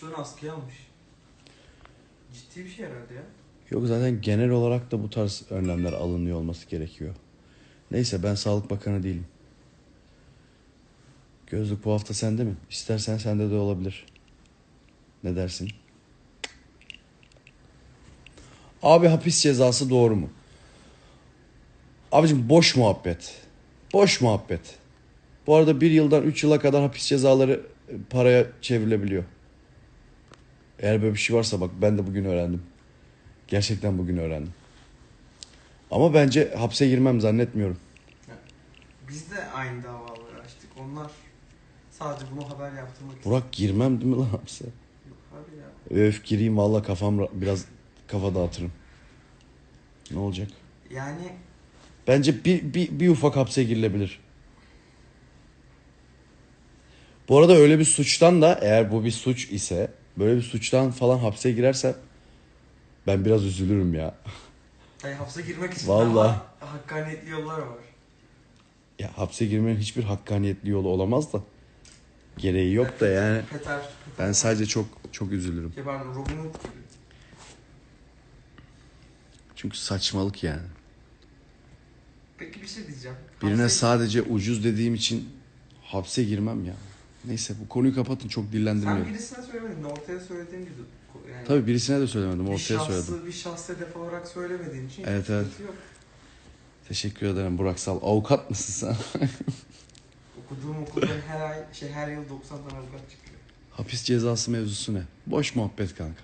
Şunu askıya almış. Ciddi bir şey herhalde ya. Yok zaten genel olarak da bu tarz önlemler alınıyor olması gerekiyor. Neyse ben Sağlık Bakanı değilim. Gözlük bu hafta sende mi? İstersen sende de olabilir. Ne dersin? Abi hapis cezası doğru mu? Abicim boş muhabbet. Boş muhabbet. Bu arada bir yıldan üç yıla kadar hapis cezaları e, paraya çevrilebiliyor. Eğer böyle bir şey varsa bak ben de bugün öğrendim. Gerçekten bugün öğrendim. Ama bence hapse girmem zannetmiyorum. Biz de aynı davaları açtık. Onlar sadece bunu haber yaptırmak Burak girmem değil mi lan hapse? Yok abi ya. Öf gireyim valla kafam ra- biraz kafa dağıtırım. Ne olacak? Yani Bence bir, bir, bir ufak hapse girilebilir. Bu arada öyle bir suçtan da eğer bu bir suç ise böyle bir suçtan falan hapse girersem ben biraz üzülürüm ya. hani hapse girmek için Vallahi. daha hakkaniyetli yollar var. Ya hapse girmenin hiçbir hakkaniyetli yolu olamaz da. Gereği yok da yani. Peter. Ben sadece çok çok üzülürüm. Şey pardon Robin Hood gibi. Çünkü saçmalık yani. Peki bir şey diyeceğim. Birine Hapse- sadece ucuz dediğim için hapse girmem ya. Neyse bu konuyu kapatın çok Sen dillendirmeyelim. birisine söylemedin de ortaya söylediğin gibi. Yani Tabii birisine de söylemedim ortaya şahsı, söyledim. Bir şahsı hedef olarak söylemediğin için Evet, evet. yok. Teşekkür ederim Burak Sal. Avukat mısın sen? Okuduğum okuldan her ay, şey her yıl 90 tane avukat çıkıyor. Hapis cezası mevzusu ne? Boş muhabbet kanka.